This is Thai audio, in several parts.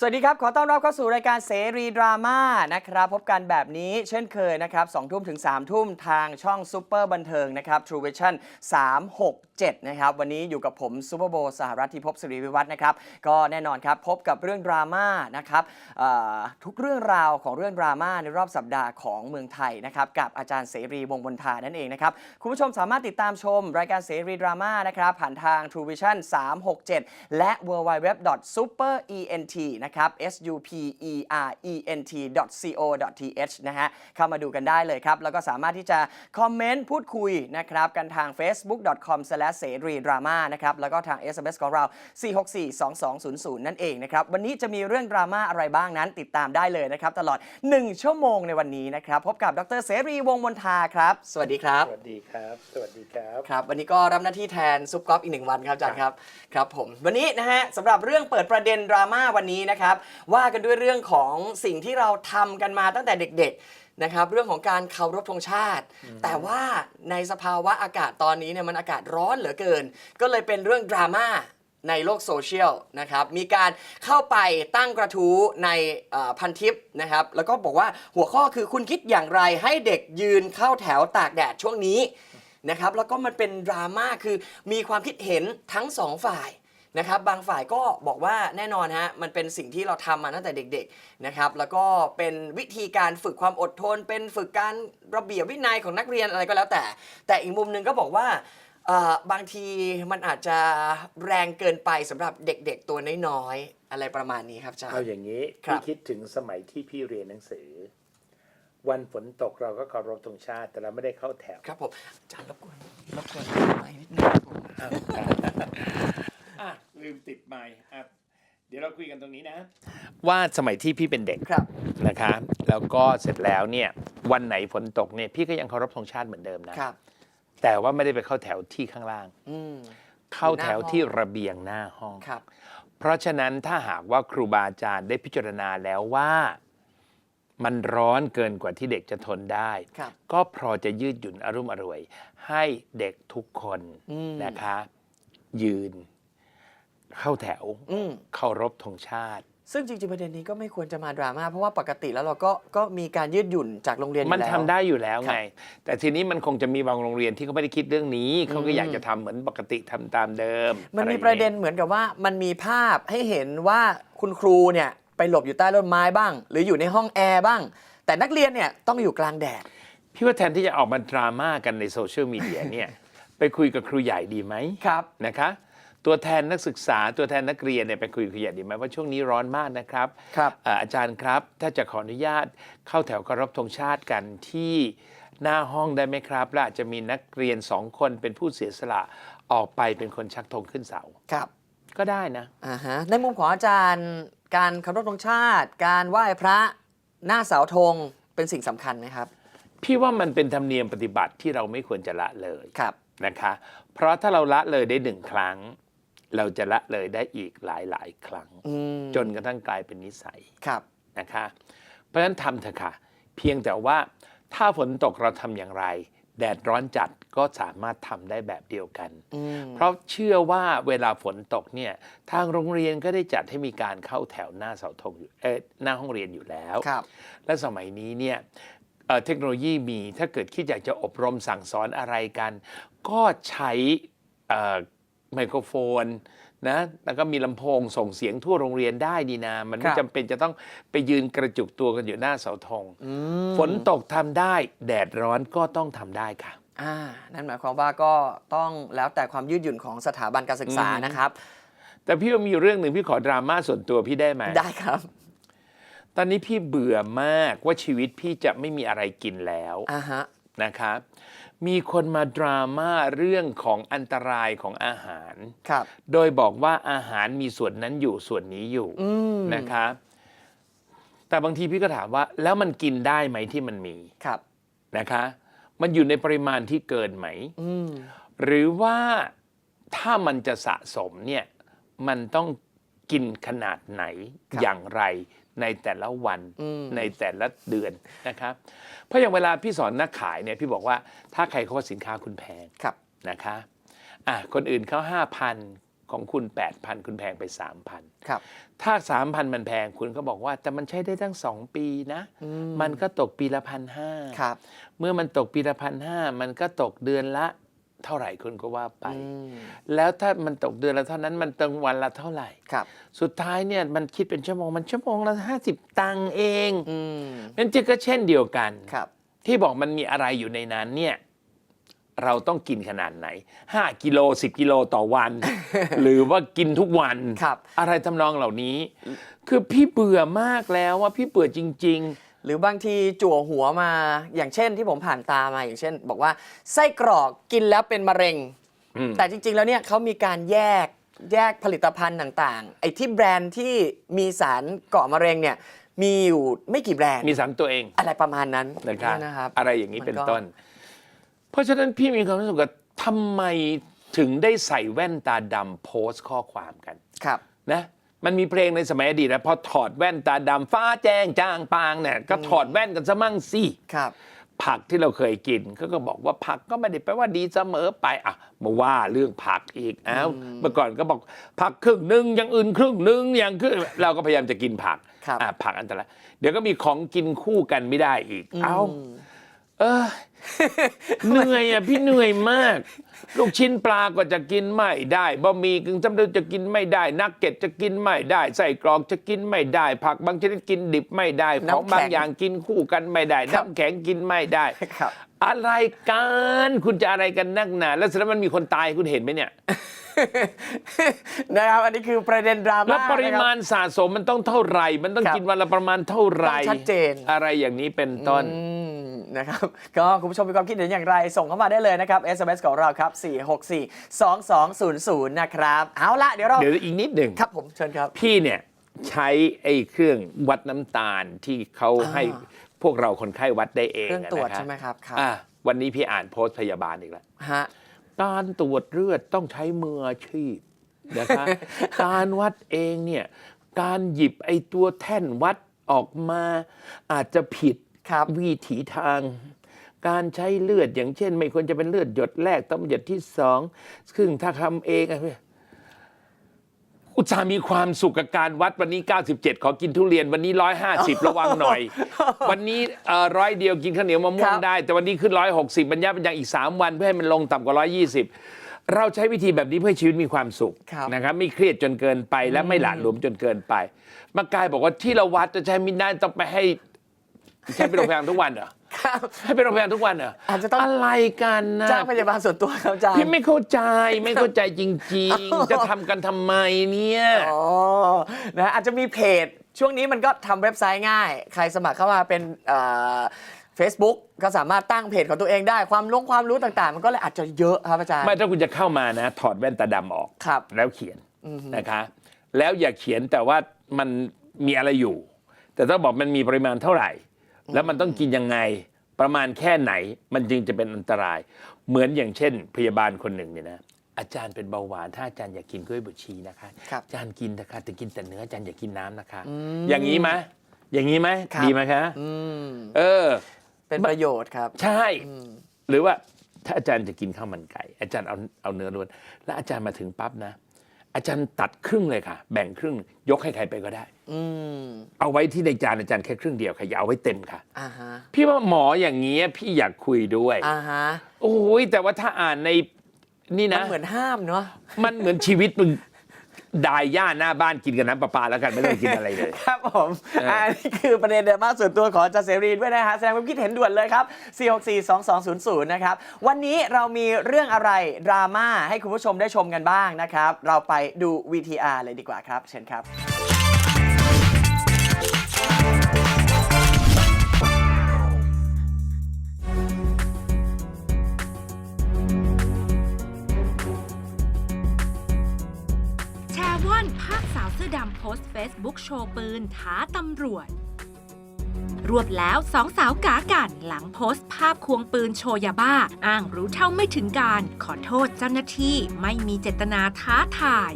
สวัสดีครับ ขอต้อนรับเข้าสู่รายการเสรีดราม่านะครับ พบกันแบบนี้เช่นเคยนะครับ2ทุ่มถึง3ทุ่มทางช่องซูเปอร์บันเทิงนะครับ True Vision 367 นะครับ วันนี้อยู่กับผมซูเปอร์โบสหรัฐทิพย์สิริวิวัฒน์นะครับ ก็แน่นอนครับ พบกับเรื่องดราม่านะครับทุกเรื่องราวของเรื่องดราม่าในรอบสัปดาห์ของเมืองไทยนะครับ กับอาจารย์เสรีวงบนทานั่นเองนะครับ คุณผู้ชมสามารถติดตามชมรายการเสรีดราม่านะครับผ่านทาง True Vision 367 และ w w w s u p e r e n t นะครับ s u p e r e n t co th นะฮะเข้ามาดูกันได้เลยครับ แล้วก็สามารถที่จะคอมเมนต์พูดคุยนะครับกันทาง facebook.com s e r i drama นะครับแล้วก็ทาง SMS ของเรา 4642200 นั่นเองนะครับ วันนี้จะมีเรื่องดราม่าอะไรบ้างนั้นติดตามได้เลยนะครับ ตลอด 1 ชั่วโมงในวันนี้นะครับ พบกับดรเสรีวงศ์มนทาครับ สวัสดีครับ สวัสดีครับ สวัสดีครับ ครับ วันนี้ก็รับหน้าที่แทนซุปกอล์ฟอีกหนึ่งวันครับอาจารย์ครับ ครับผม วันนี้นะฮะสำหรับเรื่องเปิดประเด็นดราม่าวันนี้นะครับว่ากันด้วยเรื่องของสิ่งที่เราทำกันมาตั้งแต่เด็กๆนะครับ เรื่องของการเคารพธงชาติ แต่ว่าในสภาวะอากาศตอนนี้เนี่ยมันอากาศร้อนเหลือเกิน ก็เลยเป็นเรื่องดราม่าในโลกโซเชียลนะครับ มีการเข้าไปตั้งกระทู้ในเอ่อพันทิปนะครับ แล้วก็บอกว่าหัวข้อคือคุณคิดอย่างไรให้เด็กยืนเข้าแถวตากแดดช่วงนี้นะครับ แล้วก็มันเป็นดราม่าคือมีความคิดเห็นทั้งสองฝ่าย นะครับบางฝ่ายก็บอกว่าแน่นอนฮะมันเป็นสิ่งที่เราทำมาตั้งแต่เด็กๆนะครับแล้วก็เป็นวิธีการฝึกความอดทน เป็นฝึกการระเบียบวินัยของนักเรียนอะไรก็แล้วแต่ แต่อีกมุมหนึ่งก็บอกว่าเอ่อบางทีมันอาจจะแรงเกินไปสำหรับเด็กๆ ตัวน้อยๆอะไรประมาณนี้ครับอาจารเอาย์อย่างนี้ครับพี่คิดถึงสมัยที่พี่เรียนหนังสือ วันฝนตกเราก็เคารพธงชาติ แต่เราไม่ได้เข้าแถวครับผมอาจารย์รบกวนรบกวนไปนิดนึงครับผม อะลืมติดไมค์อะเดี๋ยวเราคุยกันตรงนี้นะ ว่าสมัยที่พี่เป็นเด็กครับ นะคะ แล้วก็เสร็จแล้วเนี่ยวันไหนฝนตกเนี่ยพี่ก็ยังเคารพธงชาติเหมือนเดิมนะ ครับ แต่ว่าไม่ได้ไปเข้าแถวที่ข้างล่าง อืม เข้าแถวที่ระเบียงหน้าห้อง ครับ เพราะฉะนั้นถ้าหากว่าครูบาอาจารย์ได้พิจารณาแล้วว่า มันร้อนเกินกว่าที่เด็กจะทนได้ ครับ ก็พอจะยืดหยุ่นอารมณ์อร่วย ให้เด็กทุกคนอืม นะคะ ยืน เข้าแถวอืม เคารพธงชาติ ซึ่งจริงๆประเด็นนี้ก็ไม่ควรจะมาดราม่าเพราะว่าปกติแล้วเราก็ก็มีการยืดหยุ่นจากโรงเรียนอยู่มันแล้ว ทำได้อยู่แล้วครัไงบแต่ทีนี้มันคงจะมีบางโรงเรียนที่เขาไม่ได้คิดเรื่องนี้ เขาก็อยากจะทำเหมือนปกติทำตามเดิมมันมีอไอย่างงี้ประเด็นเหมือนกับว่ามันมีภาพให้เห็นว่าคุณครูเนี่ยไปหลบอยู่ใต้ต้นไม้บ้าง หรืออยู่ในห้องแอร์บ้าง แต่นักเรียนเนี่ยต้องอยู่กลางแดด พี่ว่าแทนที่จะออกมาดราม่ากันในโซเชียลมีเดียเนี่ย ไปคุยกับครูใหญ่ดีไหมครับ นะคะ ตัวแทนนักศึกษาตัวแทนนักเรียนเนี่ยไปคุยกับครูใหญ่ดีไหมว่าช่วงนี้ร้อนมากนะครับครับเอ่ออาจารย์ครับถ้าจะขออนุญาตเข้าแถวเคารพธงชาติกันที่หน้าห้องได้ไหมครับและอาจจะมีนักเรียนสองคนเป็นผู้เสียสละออกไปเป็นคนชักธงขึ้นเสาครับ ก็ได้นะอ่าฮะในมุมของอาจารย์การเคารพธงชาติ การไหว้พระหน้าเสาธงเป็นสิ่งสำคัญไหมครับพี่ว่ามันเป็นธรรมเนียมปฏิบัติที่เราไม่ควรจะละเลยครับนะคะ เพราะถ้าเราละเลยได้หนึ่งครั้ง เราจะละเลยได้อีกหลายหลายๆครั้งอืมจนกระทั่งกลายเป็นนิสัยครับนะคะ เพราะฉะนั้นทำเถอะค่ะ เพียงแต่ว่าถ้าฝนตกเราทำอย่างไร แดดร้อนจัดก็สามารถทำได้แบบเดียวกันอืมเพราะเชื่อว่าเวลาฝนตกเนี่ยทางโรงเรียนก็ได้จัดให้มีการเข้าแถวหน้าเสาธงอยู่เออหน้าห้องเรียนอยู่แล้วครับและสมัยนี้เนี่ยเอ่อเทคโนโลยีมีถ้าเกิดคิดอยากจะอบรมสั่งสอนอะไรกัน ก็ใช้เอ่อ ไมโครโฟนนะแล้วก็มีลำโพงส่งเสียงทั่วโรงเรียนได้นี่นา มันไม่ครับจำเป็นจะต้องไปยืนกระจุกตัวกันอยู่หน้าเสาธงอืมฝนตกทำได้ แดดร้อนก็ต้องทำได้ค่ะอ่านั่นหมายความว่าก็ต้องแล้วแต่ความยืดหยุ่นของสถาบันการศึกษาอืมนะครับ แต่พี่ว่ามีอยู่เรื่องหนึ่งพี่ขอดราม่าส่วนตัวพี่ได้ไหมได้ครับ ตอนนี้พี่เบื่อมากว่าชีวิตพี่จะไม่มีอะไรกินแล้วอ่าฮะนะคะ มีคนมาดราม่าเรื่องของอันตรายของอาหาร ครับ โดยบอกว่าอาหารมีส่วนนั้นอยู่ส่วนนี้อยู่อืมนะคะ แต่บางทีพี่ก็ถามว่า แล้วมันกินได้ไหมที่มันมีครับ นะคะ มันอยู่ในปริมาณที่เกินไหม อืม หรือว่าถ้ามันจะสะสมเนี่ย มันต้อง กินขนาดไหนครับอย่างไรในแต่ละวันอืม ในแต่ละเดือนนะครับ เพราะอย่างเวลาพี่สอนนักขายเนี่ยพี่บอกว่าถ้าใครเขาว่าสินค้าคุณแพงครับ นะคะอะคนอื่นเขาห้าพันของคุณ 8,000 คุณแพงไป 3,000 ครับ ถ้า 3,000 มันแพงคุณก็บอกว่า แต่มันใช้ได้ตั้ง 2 ปีนะมันก็ตกปีละพันห้า ครับ เมื่อมันตกปีละพันห้ามันก็ตกเดือนละ เท่าไหร่คุณก็ว่าไปอืมแล้วถ้ามันตกเดือนละเท่านั้นมันตึงวันละเท่าไหร่ครับ สุดท้ายเนี่ยมันคิดเป็นชั่วโมงมันชั่วโมงละห้าสิบตังค์เองอืมนั่นจึงก็เช่นเดียวกันครับ ที่บอกมันมีอะไรอยู่ในนั้นเนี่ยเราต้องกินขนาดไหน 5 กิโล 10 กิโลต่อวัน หรือว่ากินทุกวันครับอะไรทำนองเหล่านี้ คือพี่เบื่อมากแล้วว่าพี่เบื่อจริง หรือบางทีจั่วหัวมาอย่างเช่นที่ผมผ่านตามาอย่างเช่น บอกว่าไส้กรอกกินแล้วเป็นมะเร็ง อืม แต่จริง ๆ แล้วเนี่ยเขามีการแยกแยกผลิตภัณฑ์ต่างๆ ไอ้ที่แบรนด์ที่มีสารก่อมะเร็งเนี่ยมีอยู่ไม่กี่แบรนด์ๆมีสารตัวเองอะไรประมาณนั้นนะครับนะครับอะไรอย่างนี้เป็นมันก็ต้น เพราะฉะนั้นพี่มีความรู้สึกว่าทำไมถึงได้ใส่แว่นตาดำโพสต์ข้อความกัน ครับ นะ มันมีเพลงในสมัยอดีตนะพอถอดแว่นตาดำฟ้าแจ้งจางปางเนี่ยก็ถอดแว่นกันซะมั่งสิครับ ผักที่เราเคยกินเขาก็บอกว่าผักก็ไม่ได้แปลว่าดีเสมอไปอะมาว่าเรื่องผักอีกอ้าวเมื่อก่อนก็บอกผักครึ่งหนึ่งอย่างอื่นครึ่งหนึ่งอย่างครึ่งเราก็พยายามจะกินผักครับ อะผักอันตรายเดี๋ยวก็มีของกินคู่กันไม่ได้อีก เอ้า เออ เหนื่อยอะพี่เหนื่อยมาก ลูกชิ้นปลาก็จะกินไม่ได้บะหมี่กึ่งสำเร็จจะกินไม่ได้ นักเก็ตจะกินไม่ได้ไส้กรอกจะกินไม่ได้ ผักบางชนิดกินดิบไม่ได้น้ำของบางแข็งอย่างกินคู่กันไม่ได้ครับน้ำแข็งกินไม่ได้ครับอะไรกันคุณจะอะไรกันนักหนาแล้วเสร็จแล้วมันมีคนตายคุณเห็นไหมเนี่ยนะครับอันนี้คือประเด็นดราม่าแล้วปริมาณนะคสะสมมันต้องเท่าไหร่ มันต้องครับกินวันละประมาณเท่าไหร่ต้องชัดเจนอะไรอย่างนี้เป็นต้นอืม นะครับ ก็คุณผู้ชมมีความคิดเห็นอย่างไร ส่งเข้ามาได้เลยนะครับ SMS ของเราครับ 464 2200 นะครับ เอาละเดี๋ยวเราเดี๋ยวอีกนิดหนึ่งครับผมเชิญครับ พี่เนี่ยใช้ไอ้เครื่องวัดน้ำตาลที่เขาอ่า ให้พวกเราคนไข้วัดได้เองเครื่องตรวจนะใช่ไหมครับครับอะวันนี้พี่อ่านโพสต์พยาบาลอีกแล้ว ฮะ การตรวจเลือดต้องใช้มืออาชีพนะคะ การวัดเองเนี่ย การหยิบไอ้ตัวแท่นวัดออกมา อาจจะผิด ครับ วิถีทาง การใช้เลือดอย่างเช่น ไม่ควรจะเป็นเลือดหยดแรกต้องหยดที่สองซึ่งถ้าทำเองอะอุตส่าห์มีความสุขกับการวัดวันนี้ 97 ขอกินทุเรียนวันนี้ 150 ระวังหน่อย วันนี้ร้อยเดียวกินข้าวเหนียวมะม่วคงรับได้ แต่วันนี้ขึ้น 160บรรยาบรรยังอีก 3 วันเพื่อให้มันลงต่ำกว่า 120 เราใช้วิธีแบบนี้เพื่อให้ชีวิตมีความสุขครับนะครับไม่เครียดจนเกินไปและไม่หละหลวมจนเกินไปมากายบอกว่าที่เราวัดจะใช้มินได้ต้องไปให้ ใช้ไปโรงพยาบาลทุกวันเหรอครับให้ไปโรงพยาบาลทุกวันเหรออาจจะต้อง อะไรกันนะจ้างพยาบาลส่วนตัวครับอาจารย์พี่ไม่เข้าใจไม่เข้าใจจริง ๆ จะทำกันทำไมเนี่ยอ๋อนะอาจจะมีเพจ ช่วงนี้มันก็ทำเว็บไซต์ง่าย ใครสมัครเข้ามาเป็นเฟซบุ๊กก็สามารถตั้งเพจของตัวเองได้ ความลงความรู้ต่างๆ มันก็เลยอาจจะเยอะครับอาจารย์ไม่ถ้าคุณจะเข้ามานะ ถอดแว่นตาดำออก ครับ แล้วเขียนนะคะ แล้วอย่าเขียนแต่ว่ามันมีอะไรอยู่ แต่ต้องบอกมันมีปริมาณเท่าไหร่ แล้วมันต้องกินยังไงประมาณแค่ไหนมันจึงจะเป็นอันตราย เหมือนอย่างเช่น พยาบาลคนหนึ่งเนี่ยนะอาจารย์เป็นเบาหวานถ้าอาจารย์อยากกินกล้วยบวชชีนะคะครับอาจารย์กินนะคะแต่กินแต่เนื้ออาจารย์อย่ากินน้ำนะคะอย่างนี้ไหมอย่างนี้ไหมครับ ดีไหมคะ อืมเออ เป็นประโยชน์ครับใช่หรือว่าถ้าอาจารย์จะกินข้าวมันไก่ อาจารย์เอาเอาเนื้อล้วน แล้วอาจารย์มาถึงปั๊บนะ อาจารย์ตัดครึ่งเลยค่ะ แบ่งครึ่ง ยกให้ใครไปก็ได้ อืมเอาไว้ที่ในจานอาจารย์แค่ครึ่งเดียวค่ะอย่าเอาไว้เต็มค่ะ อ่าฮะพี่ว่าหมออย่างเงี้ยพี่อยากคุยด้วย อ่าฮะโอ้ยแต่ว่าถ้าอ่านในนี่มันนะเหมือนห้ามเนาะ มันเหมือนชีวิตมึง ดายย่าหน้าบ้านกินกับน้ำประปาแล้วกันไม่ต้องกินอะไรเลย ครับผมเอออ่อันนี้คือประเด็นดราม่าส่วนตัวของอาจารย์เสรีด้วยนะฮะแสดงความคิดเห็นด่วนเลยครับ 4642200 นะครับ วันนี้เรามีเรื่องอะไรดราม่าให้คุณผู้ชมได้ชมกันบ้างนะครับ เราไปดู VTR เลยดีกว่าครับ เชิญครับ ดำโพสต์เฟซบุ๊กโชว์ปืนท้าตำรวจ รวบแล้วสองสาวกากันหลังโพสต์ภาพควงปืนโชว์ยาบ้า อ้างรู้เท่าไม่ถึงการ ขอโทษเจ้าหน้าที่ไม่มีเจตนาท้าทาย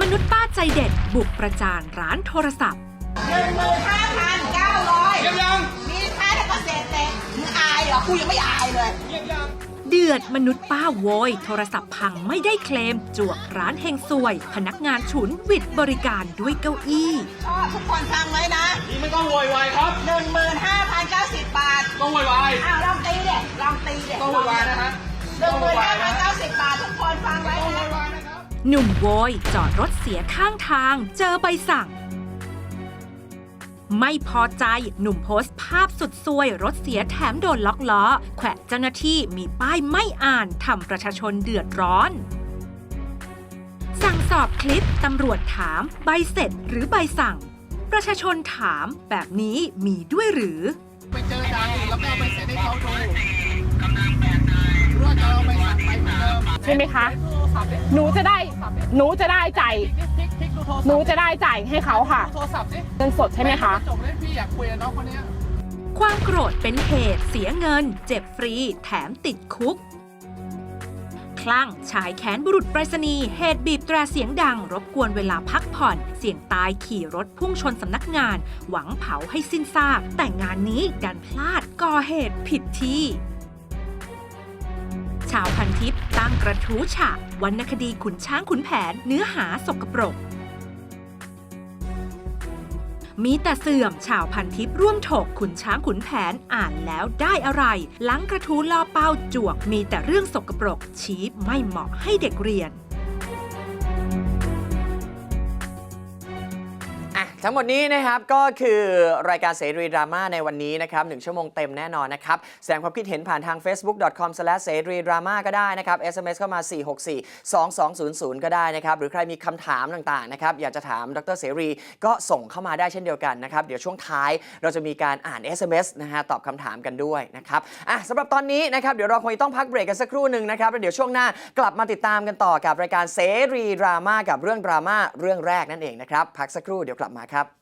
มนุษย์ป้าใจเด็ดบุกประจานร้านโทรศัพท์หนึ่งหมื่นห้าพันเก้าร้อยเยี่ยมยังมีค่าแล้วก็เศษเศษมึงอายเหรอกูยังไม่อายเลยเยี่ยมยัง เดือดมนุษย์ป้าโวย โทรศัพท์พังไม่ได้เคลม จวกร้านเฮงซวย พนักงานฉุนวิดบริการด้วยเก้าอี้ ก็ทุกคนฟังไว้นะนี่ไม่ต้องโวยวายครับหนึ่งหมื่นห้าพันเก้าสิบบาทต้องโวยวาย อ้าวลองตีเด็ดลองตีเด็ดต้องโวยวายนะฮะหนึ่งหมื่นห้าพันเก้าสิบบาททุกคนฟังไว้ต้องโวนะยวายนะครับหนุ่มโวย จอดรถเสียข้างทาง เจอใบสั่ง ไม่พอใจหนุ่มโพสต์ภาพสุดซวย รถเสียแถมโดนล็อกล้อ แขวะเจ้าหน้าที่มีป้ายไม่อ่านทำประชาชนเดือดร้อน สั่งสอบคลิปตำรวจถามใบเสร็จหรือใบสั่ง ประชาชนถามแบบนี้มีด้วยหรือ ไปเจอด่านอื่นแล้วก็เอาไปเซ็นให้เขาดูหรือว่าจะเอาไปสั่งไปเหมือนเดิม ใช่ไหมคะ หนูจะได้ หนูจะได้จ่ายพลิกพลิก ดูโทรศัพท์หนูจะได้จ่ายให้เขาค่ะ ดูโทรศัพท์สิเงินสดใช่ไหมคะ จบเลยพี่อยากคุยกับน้องคนเนี้ย ความโกรธเป็นเหตุเสียเงิน เจ็บฟรี แถมติดคุก คลั่งชายแขนบุรุษไปรษณีย์เหตุบีบแตรเสียงดัง รบกวนเวลาพักผ่อน เสี่ยงตายขี่รถพุ่งชนสำนักงาน หวังเผาให้สิ้นซาก แต่งานนี้ดันพลาดก่อเหตุผิดที่ชาวพันทิพย์ตั้งกระทู้ฉะวรรณคดีขุนช้างขุนแผน เนื้อหาสกปรก มีแต่เสื่อมชาวพันทิพย์ร่วมถกขุนช้างขุนแผนอ่านแล้วได้อะไร หลังกระทู้ล่อเป้าจวกมีแต่เรื่องสกปรกชี้ไม่เหมาะให้เด็กเรียน ทั้งหมดนี้นะครับก็คือรายการเสรีดราม่าในวันนี้นะครับหนึ่งชั่วโมงเต็มแน่นอนนะครับ แสดงความคิดเห็นผ่านทาง facebook.com s e r i d r a m a ก็ได้นะครับ SMS เข้ามา 464 2200 ก็ได้นะครับ หรือใครมีคำถามต่างๆนะครับอยากจะถามดรเสรีก็ส่งเข้ามาได้เช่นเดียวกันนะครับ เดี๋ยวช่วงท้ายเราจะมีการอ่าน SMS นะฮะตอบคำถามกันด้วยนะครับอะสำหรับตอนนี้นะครับเดี๋ยวเราคงต้องพักเบรกกันสักครู่หนึ่งนะครับแล้วเดี๋ยวช่วงหน้ากลับมาติดตามกันต่อกับรายการเสรีดราม่ากับเรื่องดราม่าเรื่องแรกนั่นเองนะครับพักสักครู่เดี๋ยวกลับมาครับ